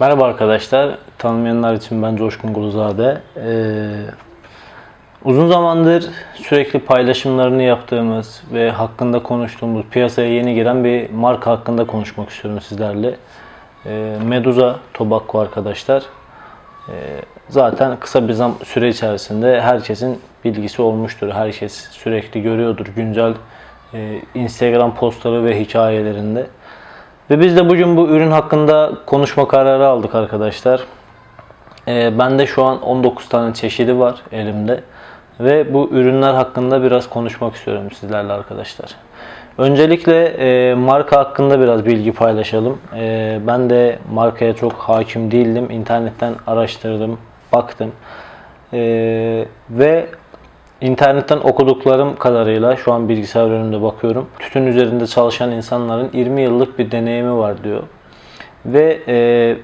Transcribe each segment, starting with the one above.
Merhaba arkadaşlar. Tanımayanlar için ben Coşkun Guluzade. Ee, uzun zamandır sürekli paylaşımlarını yaptığımız ve hakkında konuştuğumuz piyasaya yeni giren bir marka hakkında konuşmak istiyorum sizlerle. Ee, Medusa Tobacco arkadaşlar. Ee, zaten kısa bir zam süre içerisinde herkesin bilgisi olmuştur. Herkes sürekli görüyordur güncel e, Instagram postları ve hikayelerinde. Ve biz de bugün bu ürün hakkında konuşma kararı aldık arkadaşlar. Ee, bende şu an 19 tane çeşidi var elimde. Ve bu ürünler hakkında biraz konuşmak istiyorum sizlerle arkadaşlar. Öncelikle e, marka hakkında biraz bilgi paylaşalım. E, ben de markaya çok hakim değildim. İnternetten araştırdım, baktım. E, ve İnternetten okuduklarım kadarıyla şu an bilgisayar önünde bakıyorum. Tütün üzerinde çalışan insanların 20 yıllık bir deneyimi var diyor. Ve e,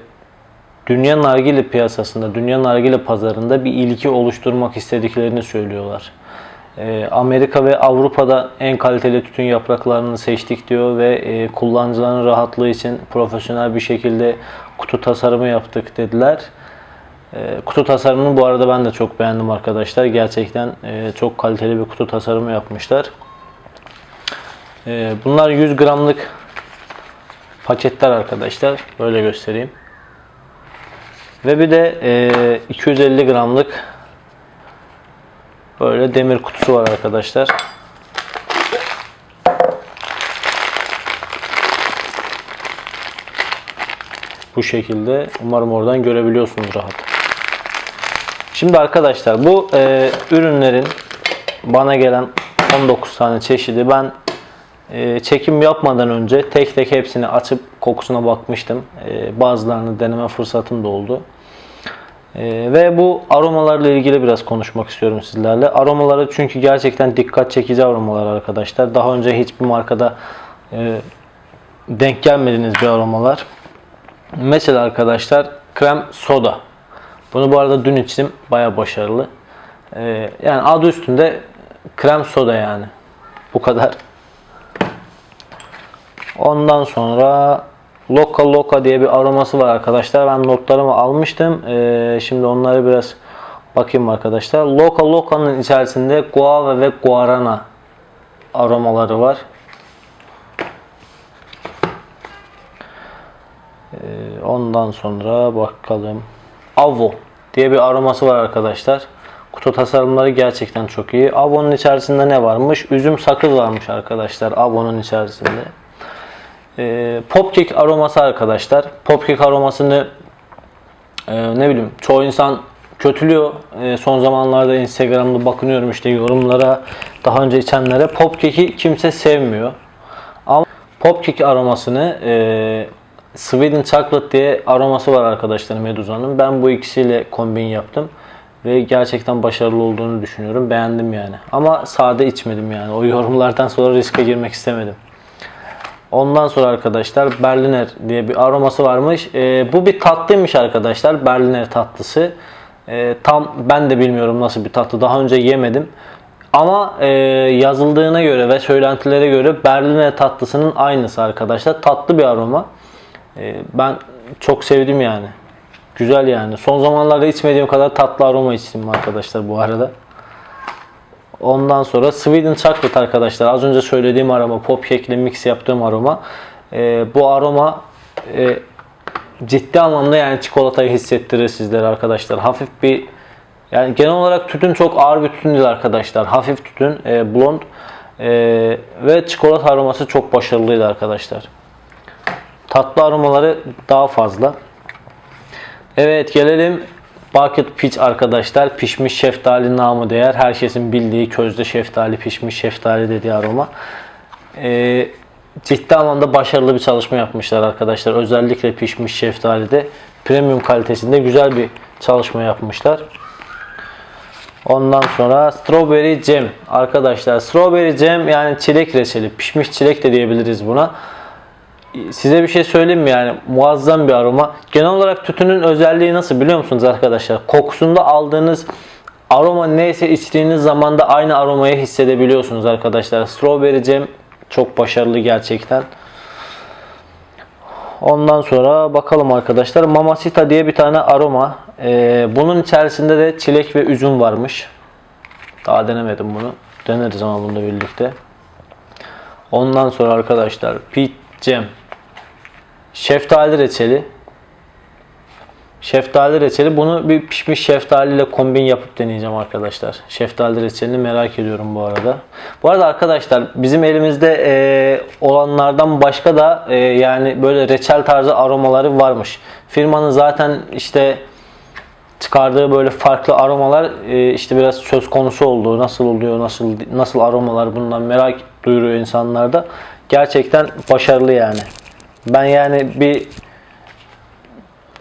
dünya nargile piyasasında, dünya nargile pazarında bir ilki oluşturmak istediklerini söylüyorlar. E, Amerika ve Avrupa'da en kaliteli tütün yapraklarını seçtik diyor ve e, kullanıcıların rahatlığı için profesyonel bir şekilde kutu tasarımı yaptık dediler. E, kutu tasarımını bu arada ben de çok beğendim arkadaşlar. Gerçekten e, çok kaliteli bir kutu tasarımı yapmışlar. E, bunlar 100 gramlık paketler arkadaşlar. Böyle göstereyim. Ve bir de e, 250 gramlık böyle demir kutusu var arkadaşlar. Bu şekilde. Umarım oradan görebiliyorsunuz rahat. Şimdi arkadaşlar bu e, ürünlerin bana gelen 19 tane çeşidi ben e, çekim yapmadan önce tek tek hepsini açıp kokusuna bakmıştım. E, bazılarını deneme fırsatım da oldu. E, ve bu aromalarla ilgili biraz konuşmak istiyorum sizlerle. Aromaları çünkü gerçekten dikkat çekici aromalar arkadaşlar. Daha önce hiçbir markada e, denk gelmediğiniz bir aromalar. Mesela arkadaşlar krem soda. Bunu bu arada dün içtim. Baya başarılı. Ee, yani adı üstünde krem soda yani. Bu kadar. Ondan sonra Loka Loka diye bir aroması var arkadaşlar. Ben notlarımı almıştım. Ee, şimdi onları biraz bakayım arkadaşlar. Loka Loka'nın içerisinde guava ve guarana aromaları var. Ee, ondan sonra bakalım. Avo diye bir aroması var arkadaşlar. Kutu tasarımları gerçekten çok iyi. Avo'nun içerisinde ne varmış? Üzüm sakız varmış arkadaşlar Avo'nun içerisinde. Ee, Popkick aroması arkadaşlar. Popkick aromasını e, ne bileyim çoğu insan kötülüyor. E, son zamanlarda Instagram'da bakınıyorum işte yorumlara daha önce içenlere. Popkick'i kimse sevmiyor. Ama Popkick aromasını e, Sweden Chocolate diye aroması var arkadaşlar Medusa'nın. Ben bu ikisiyle kombin yaptım. Ve gerçekten başarılı olduğunu düşünüyorum. Beğendim yani. Ama sade içmedim yani. O yorumlardan sonra riske girmek istemedim. Ondan sonra arkadaşlar Berliner diye bir aroması varmış. Ee, bu bir tatlıymış arkadaşlar. Berliner tatlısı. Ee, tam ben de bilmiyorum nasıl bir tatlı. Daha önce yemedim. Ama e, yazıldığına göre ve söylentilere göre Berliner tatlısının aynısı arkadaşlar. Tatlı bir aroma. E, ben çok sevdim yani. Güzel yani. Son zamanlarda içmediğim kadar tatlı aroma içtim arkadaşlar bu arada. Ondan sonra Sweden Chocolate arkadaşlar. Az önce söylediğim aroma, pop ile mix yaptığım aroma. E, bu aroma e, ciddi anlamda yani çikolatayı hissettirir sizlere arkadaşlar. Hafif bir yani genel olarak tütün çok ağır bir tütün değil arkadaşlar. Hafif tütün, e, blond e, ve çikolata aroması çok başarılıydı arkadaşlar. Tatlı aromaları daha fazla. Evet gelelim Bucket Peach arkadaşlar. Pişmiş şeftali namı değer. Herkesin bildiği közde şeftali, pişmiş şeftali dediği aroma. Ee, ciddi anlamda başarılı bir çalışma yapmışlar arkadaşlar. Özellikle pişmiş şeftalide premium kalitesinde güzel bir çalışma yapmışlar. Ondan sonra strawberry jam arkadaşlar. Strawberry jam yani çilek reçeli, pişmiş çilek de diyebiliriz buna size bir şey söyleyeyim mi yani muazzam bir aroma. Genel olarak tütünün özelliği nasıl biliyor musunuz arkadaşlar? Kokusunda aldığınız aroma neyse içtiğiniz zaman da aynı aromayı hissedebiliyorsunuz arkadaşlar. Strawberry jam çok başarılı gerçekten. Ondan sonra bakalım arkadaşlar. Mamacita diye bir tane aroma. Ee, bunun içerisinde de çilek ve üzüm varmış. Daha denemedim bunu. Deneriz ama bunu da birlikte. Ondan sonra arkadaşlar Peach Jam. Şeftali reçeli. Şeftali reçeli. Bunu bir pişmiş şeftali ile kombin yapıp deneyeceğim arkadaşlar. Şeftali reçelini merak ediyorum bu arada. Bu arada arkadaşlar bizim elimizde e, olanlardan başka da e, yani böyle reçel tarzı aromaları varmış. Firmanın zaten işte çıkardığı böyle farklı aromalar e, işte biraz söz konusu olduğu nasıl oluyor nasıl nasıl aromalar bundan merak duyuruyor insanlarda. Gerçekten başarılı yani. Ben yani bir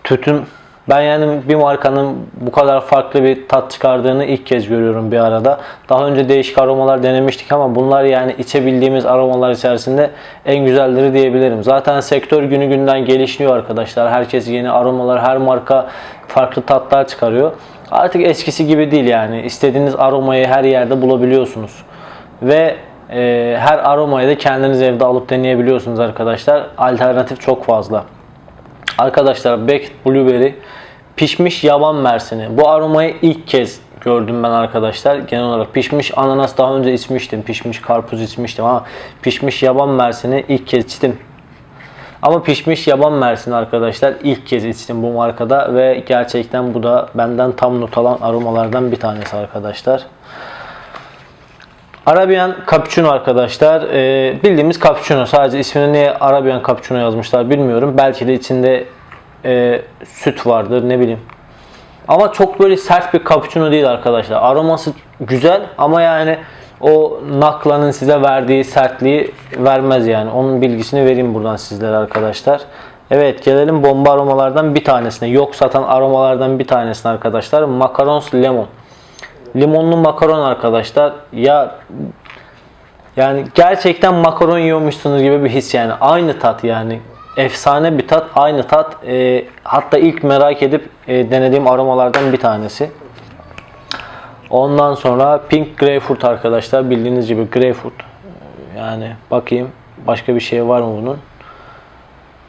tütün ben yani bir markanın bu kadar farklı bir tat çıkardığını ilk kez görüyorum bir arada. Daha önce değişik aromalar denemiştik ama bunlar yani içebildiğimiz aromalar içerisinde en güzelleri diyebilirim. Zaten sektör günü günden gelişiyor arkadaşlar. Herkes yeni aromalar, her marka farklı tatlar çıkarıyor. Artık eskisi gibi değil yani. İstediğiniz aromayı her yerde bulabiliyorsunuz. Ve e, her aromayı da kendiniz evde alıp deneyebiliyorsunuz arkadaşlar. Alternatif çok fazla. Arkadaşlar Baked Blueberry pişmiş yaban mersini. Bu aromayı ilk kez gördüm ben arkadaşlar. Genel olarak pişmiş ananas daha önce içmiştim. Pişmiş karpuz içmiştim ama pişmiş yaban mersini ilk kez içtim. Ama pişmiş yaban mersini arkadaşlar ilk kez içtim bu markada ve gerçekten bu da benden tam not alan aromalardan bir tanesi arkadaşlar. Arabian Cappuccino arkadaşlar. Ee, bildiğimiz cappuccino. Sadece ismini niye Arabian Cappuccino yazmışlar bilmiyorum. Belki de içinde e, süt vardır ne bileyim. Ama çok böyle sert bir cappuccino değil arkadaşlar. Aroması güzel ama yani o naklanın size verdiği sertliği vermez yani. Onun bilgisini vereyim buradan sizlere arkadaşlar. Evet gelelim bomba aromalardan bir tanesine. Yok satan aromalardan bir tanesine arkadaşlar. Macarons Lemon. Limonlu makaron arkadaşlar. Ya yani gerçekten makaron yiyormuşsunuz gibi bir his yani. Aynı tat yani. Efsane bir tat, aynı tat. Ee, hatta ilk merak edip e, denediğim aromalardan bir tanesi. Ondan sonra Pink Grapefruit arkadaşlar. Bildiğiniz gibi Grapefruit. Yani bakayım başka bir şey var mı bunun?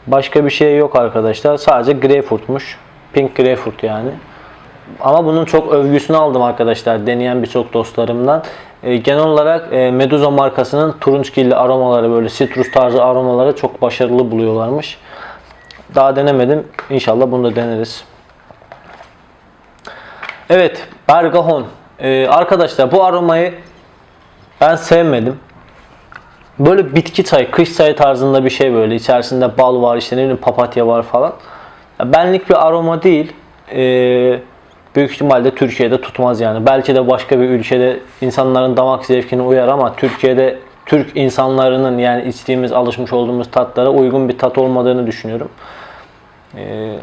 Başka bir şey yok arkadaşlar. Sadece Grapefruit'muş. Pink Grapefruit yani. Ama bunun çok övgüsünü aldım arkadaşlar deneyen birçok dostlarımdan. E, genel olarak e, Medusa markasının turunçgilli aromaları böyle citrus tarzı aromaları çok başarılı buluyorlarmış. Daha denemedim. İnşallah bunu da deneriz. Evet, Bergahon. E, arkadaşlar bu aromayı ben sevmedim. Böyle bitki çayı, kış çayı tarzında bir şey böyle. İçerisinde bal var, işte ne bileyim papatya var falan. Benlik bir aroma değil. Eee büyük ihtimalle Türkiye'de tutmaz yani. Belki de başka bir ülkede insanların damak zevkine uyar ama Türkiye'de Türk insanlarının yani içtiğimiz, alışmış olduğumuz tatlara uygun bir tat olmadığını düşünüyorum. Ee,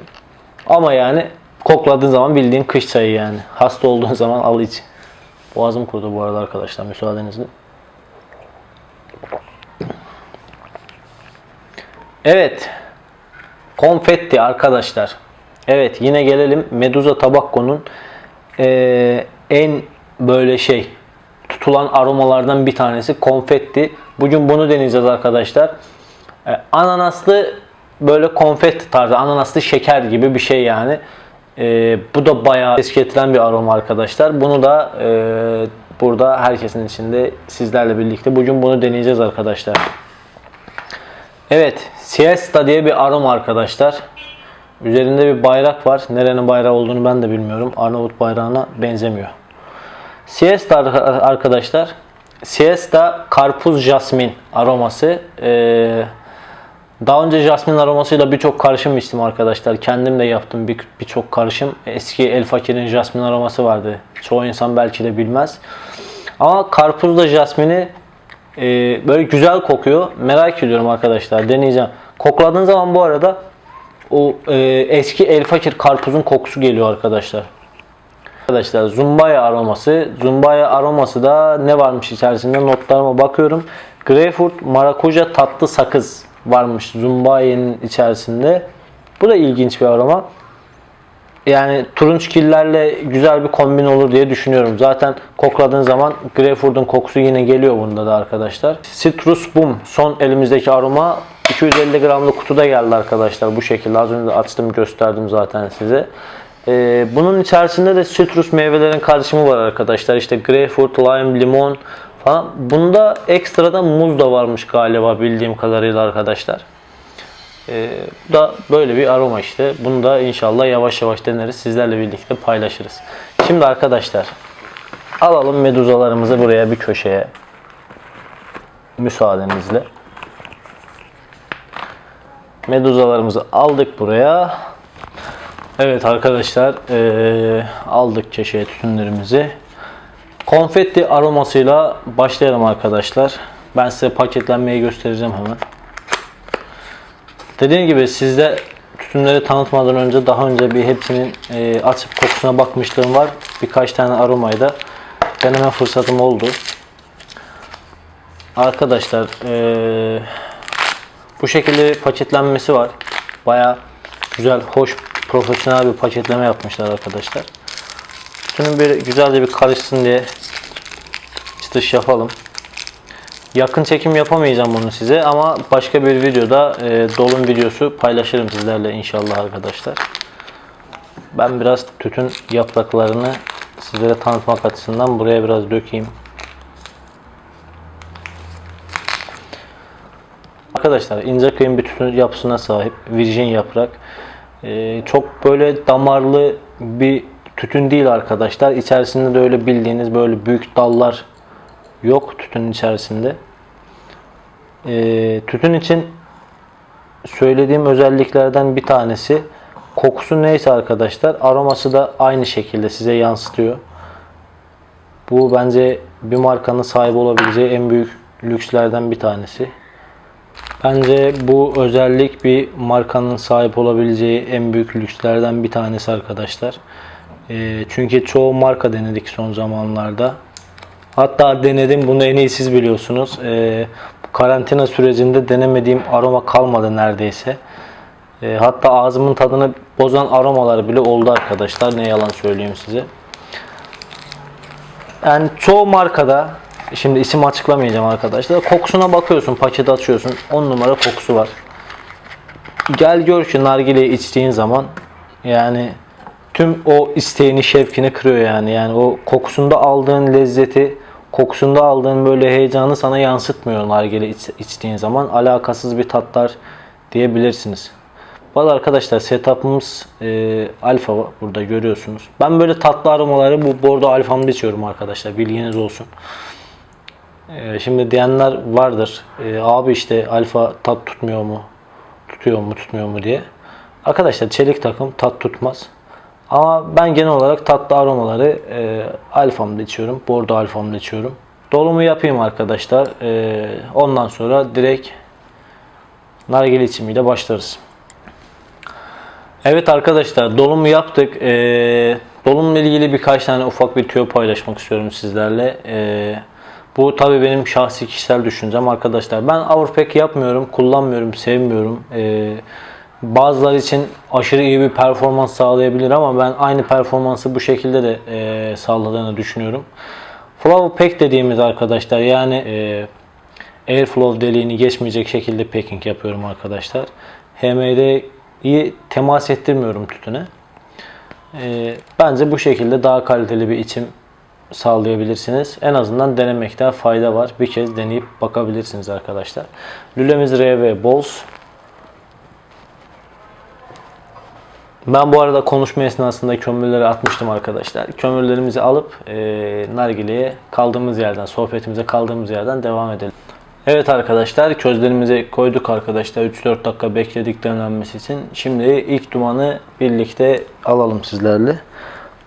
ama yani kokladığın zaman bildiğin kış çayı yani. Hasta olduğun zaman al iç. Boğazım kurudu bu arada arkadaşlar müsaadenizle. Evet. Konfetti arkadaşlar. Evet yine gelelim Medusa Tabacco'nun e, en böyle şey tutulan aromalardan bir tanesi konfetti. Bugün bunu deneyeceğiz arkadaşlar. E, ananaslı böyle konfet tarzı ananaslı şeker gibi bir şey yani. E, bu da bayağı ses getiren bir aroma arkadaşlar. Bunu da e, burada herkesin içinde sizlerle birlikte bugün bunu deneyeceğiz arkadaşlar. Evet, Siesta diye bir aroma arkadaşlar. Üzerinde bir bayrak var. Nerenin bayrağı olduğunu ben de bilmiyorum. Arnavut bayrağına benzemiyor. Siesta arkadaşlar. Siesta karpuz jasmin aroması. Ee, daha önce jasmin aromasıyla birçok karışım içtim arkadaşlar. Kendim de yaptım birçok bir karışım. Eski El Fakir'in jasmin aroması vardı. Çoğu insan belki de bilmez. Ama karpuzla jasmini e, böyle güzel kokuyor. Merak ediyorum arkadaşlar. Deneyeceğim. Kokladığın zaman bu arada o e, eski El Fakir karpuzun kokusu geliyor arkadaşlar. Arkadaşlar zumbaya aroması. Zumbaya aroması da ne varmış içerisinde notlarıma bakıyorum. Greyfurt marakuja tatlı sakız varmış zumbaya'nın içerisinde. Bu da ilginç bir aroma. Yani turunçgillerle güzel bir kombin olur diye düşünüyorum. Zaten kokladığın zaman Greyfurt'un kokusu yine geliyor bunda da arkadaşlar. Citrus Boom son elimizdeki aroma 250 gramlık kutuda geldi arkadaşlar bu şekilde. Az önce açtım gösterdim zaten size. Ee, bunun içerisinde de citrus meyvelerin karışımı var arkadaşlar. İşte greyfurt, lime, limon falan. Bunda ekstradan muz da varmış galiba bildiğim kadarıyla arkadaşlar. Ee, bu da böyle bir aroma işte. Bunu da inşallah yavaş yavaş deneriz. Sizlerle birlikte paylaşırız. Şimdi arkadaşlar alalım meduzalarımızı buraya bir köşeye. Müsaadenizle. Meduzalarımızı aldık buraya. Evet arkadaşlar eee, aldık köşeye tütünlerimizi. Konfetti aromasıyla başlayalım arkadaşlar. Ben size paketlenmeyi göstereceğim hemen. Dediğim gibi sizde tütünleri tanıtmadan önce daha önce bir hepsinin eee, açıp kokusuna bakmışlığım var. Birkaç tane aromayı da deneme fırsatım oldu. Arkadaşlar eee, bu şekilde paketlenmesi var. Baya güzel, hoş, profesyonel bir paketleme yapmışlar arkadaşlar. Tütünün bir güzelce bir karışsın diye çıtış yapalım. Yakın çekim yapamayacağım bunu size ama başka bir videoda e, dolum videosu paylaşırım sizlerle inşallah arkadaşlar. Ben biraz tütün yapraklarını sizlere tanıtmak açısından buraya biraz dökeyim. Arkadaşlar ince kıyım bir tütün yapısına sahip virgin yaprak. Ee, çok böyle damarlı bir tütün değil arkadaşlar. İçerisinde de öyle bildiğiniz böyle büyük dallar yok tütünün içerisinde. Ee, tütün için söylediğim özelliklerden bir tanesi kokusu neyse arkadaşlar aroması da aynı şekilde size yansıtıyor. Bu bence bir markanın sahip olabileceği en büyük lükslerden bir tanesi. Bence bu özellik bir markanın sahip olabileceği en büyük lükslerden bir tanesi arkadaşlar. Ee, çünkü çoğu marka denedik son zamanlarda. Hatta denedim bunu en iyi siz biliyorsunuz. Ee, karantina sürecinde denemediğim aroma kalmadı neredeyse. Ee, hatta ağzımın tadını bozan aromalar bile oldu arkadaşlar. Ne yalan söyleyeyim size. Yani çoğu markada şimdi isim açıklamayacağım arkadaşlar. Kokusuna bakıyorsun, paketi açıyorsun. 10 numara kokusu var. Gel gör ki nargileyi içtiğin zaman yani tüm o isteğini, şevkini kırıyor yani. Yani o kokusunda aldığın lezzeti, kokusunda aldığın böyle heyecanı sana yansıtmıyor nargile iç- içtiğin zaman. Alakasız bir tatlar diyebilirsiniz. Valla arkadaşlar setup'ımız e, alfa burada görüyorsunuz. Ben böyle tatlı aromaları bu bordo alfamda içiyorum arkadaşlar. Bilginiz olsun. E, şimdi diyenler vardır. E, abi işte alfa tat tutmuyor mu? Tutuyor mu tutmuyor mu diye. Arkadaşlar çelik takım tat tutmaz. Ama ben genel olarak tatlı aromaları e, alfamda içiyorum. Bordo alfamda içiyorum. Dolumu yapayım arkadaşlar. E, ondan sonra direkt nargile içimiyle başlarız. Evet arkadaşlar dolumu yaptık. Ee, dolumla ilgili birkaç tane ufak bir tüyo paylaşmak istiyorum sizlerle. Ee, bu tabi benim şahsi kişisel düşüncem arkadaşlar. Ben Overpack yapmıyorum, kullanmıyorum, sevmiyorum. Ee, bazıları için aşırı iyi bir performans sağlayabilir ama ben aynı performansı bu şekilde de e, sağladığını düşünüyorum. Flow Pack dediğimiz arkadaşlar yani e, airflow deliğini geçmeyecek şekilde packing yapıyorum arkadaşlar. HMD'yi temas ettirmiyorum tütüne. Ee, bence bu şekilde daha kaliteli bir içim sağlayabilirsiniz. En azından denemekte fayda var. Bir kez deneyip bakabilirsiniz arkadaşlar. Lülemiz RV Balls. Ben bu arada konuşma esnasında kömürleri atmıştım arkadaşlar. Kömürlerimizi alıp e, nargileye kaldığımız yerden, sohbetimize kaldığımız yerden devam edelim. Evet arkadaşlar közlerimizi koyduk arkadaşlar 3-4 dakika bekledik demlenmesi için. Şimdi ilk dumanı birlikte alalım sizlerle.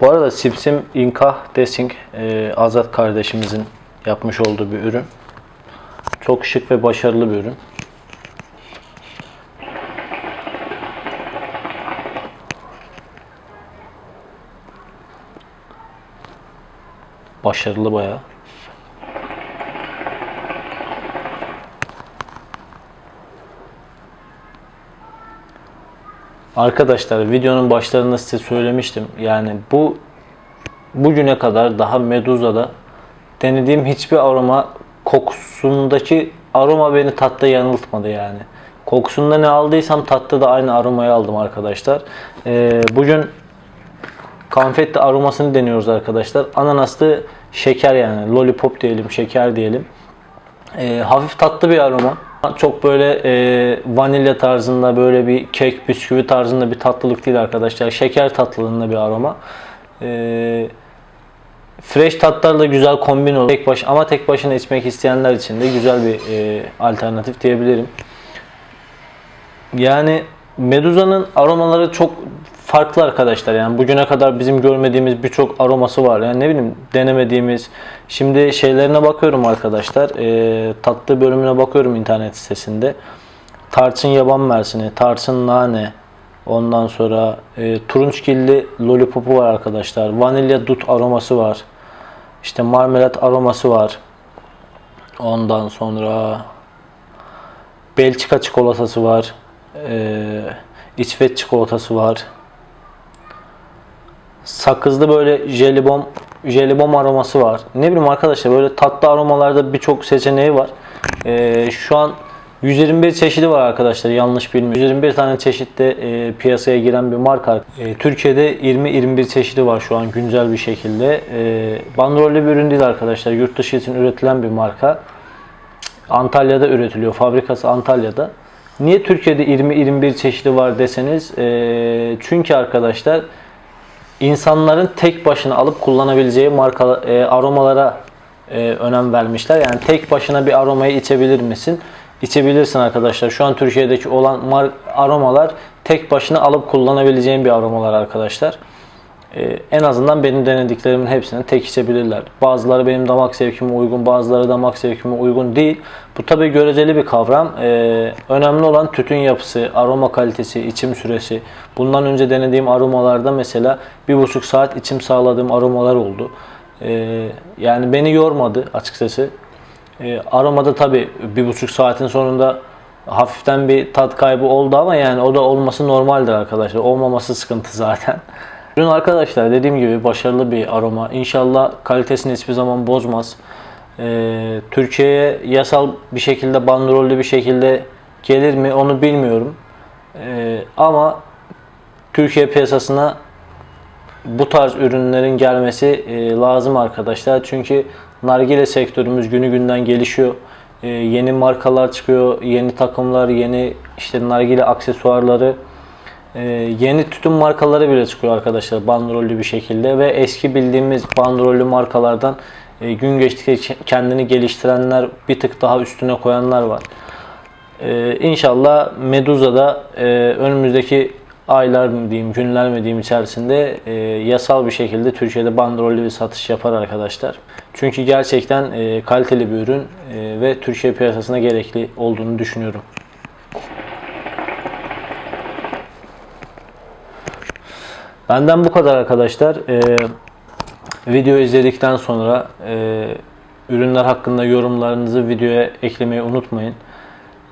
Bu arada Sipsim Inka Desing e, Azat kardeşimizin yapmış olduğu bir ürün. Çok şık ve başarılı bir ürün. Başarılı bayağı. Arkadaşlar videonun başlarında size söylemiştim. Yani bu bugüne kadar daha Meduza'da denediğim hiçbir aroma kokusundaki aroma beni tatta yanıltmadı yani. Kokusunda ne aldıysam tatta da aynı aromayı aldım arkadaşlar. Ee, bugün konfetti aromasını deniyoruz arkadaşlar. Ananaslı şeker yani lollipop diyelim, şeker diyelim. Ee, hafif tatlı bir aroma. Çok böyle e, vanilya tarzında böyle bir kek, bisküvi tarzında bir tatlılık değil arkadaşlar. Şeker tatlılığında bir aroma. Ee, fresh tatlarla güzel kombin olur. Tek baş, ama tek başına içmek isteyenler için de güzel bir e, alternatif diyebilirim. Yani Meduza'nın aromaları çok farklı arkadaşlar. Yani bugüne kadar bizim görmediğimiz birçok aroması var. Yani ne bileyim denemediğimiz. Şimdi şeylerine bakıyorum arkadaşlar. E, tatlı bölümüne bakıyorum internet sitesinde. Tarçın yaban mersini, tarçın nane, ondan sonra e, turunçgilli lollipopu var arkadaşlar. Vanilya dut aroması var. İşte marmelat aroması var. Ondan sonra Belçika çikolatası var. Ee, İsveç çikolatası var. Sakızlı böyle jelibon jelibon aroması var. Ne bileyim arkadaşlar böyle tatlı aromalarda birçok seçeneği var. Ee, şu an 121 çeşidi var arkadaşlar yanlış bilmiyorum. 121 tane çeşitte e, piyasaya giren bir marka. E, Türkiye'de 20-21 çeşidi var şu an güncel bir şekilde. E, bandrollü bir ürün değil arkadaşlar. Yurt dışı için üretilen bir marka. Antalya'da üretiliyor. Fabrikası Antalya'da. Niye Türkiye'de 20-21 çeşidi var deseniz e, çünkü arkadaşlar insanların tek başına alıp kullanabileceği marka e, aromalara e, önem vermişler. Yani tek başına bir aromayı içebilir misin? İçebilirsin arkadaşlar. Şu an Türkiye'deki olan aromalar tek başına alıp kullanabileceğin bir aromalar arkadaşlar. Ee, en azından benim denediklerimin hepsini tek içebilirler. Bazıları benim damak zevkime uygun, bazıları damak zevkime uygun değil. Bu tabi göreceli bir kavram. Ee, önemli olan tütün yapısı, aroma kalitesi, içim süresi. Bundan önce denediğim aromalarda mesela bir buçuk saat içim sağladığım aromalar oldu. Ee, yani beni yormadı açıkçası. Ee, aromada tabi bir buçuk saatin sonunda hafiften bir tat kaybı oldu ama yani o da olması normaldir arkadaşlar. Olmaması sıkıntı zaten. Ürün arkadaşlar dediğim gibi başarılı bir aroma. İnşallah kalitesini hiçbir zaman bozmaz. Ee, Türkiye'ye yasal bir şekilde bandrollü bir şekilde gelir mi onu bilmiyorum. Ee, ama Türkiye piyasasına bu tarz ürünlerin gelmesi e, lazım arkadaşlar. Çünkü nargile sektörümüz günü günden gelişiyor. E, yeni markalar çıkıyor, yeni takımlar, yeni işte nargile aksesuarları, e, yeni tütün markaları bile çıkıyor arkadaşlar bandrollü bir şekilde ve eski bildiğimiz bandrollü markalardan e, gün geçtikçe kendini geliştirenler, bir tık daha üstüne koyanlar var. E, inşallah Meduza'da e, önümüzdeki aylar mı diyeyim, günler mi diyeyim içerisinde e, yasal bir şekilde Türkiye'de bandrollü bir satış yapar arkadaşlar. Çünkü gerçekten e, kaliteli bir ürün e, ve Türkiye piyasasına gerekli olduğunu düşünüyorum. Benden bu kadar arkadaşlar. E, video izledikten sonra e, ürünler hakkında yorumlarınızı videoya eklemeyi unutmayın.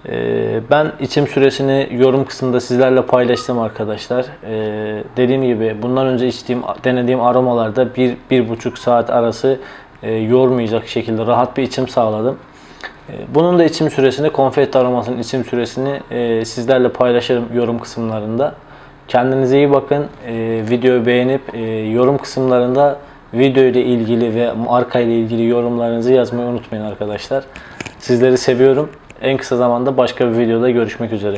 Ee, Ben içim süresini yorum kısmında sizlerle paylaştım arkadaşlar. Ee, Dediğim gibi bundan önce içtiğim, denediğim aromalarda bir, bir buçuk saat arası e, yormayacak şekilde rahat bir içim sağladım. Ee, Bunun da içim süresini, konfeti aromasının içim süresini e, sizlerle paylaşırım yorum kısımlarında. Kendinize iyi bakın. Ee, Videoyu beğenip e, yorum kısımlarında video ile ilgili ve marka ile ilgili yorumlarınızı yazmayı unutmayın arkadaşlar. Sizleri seviyorum. En kısa zamanda başka bir videoda görüşmek üzere.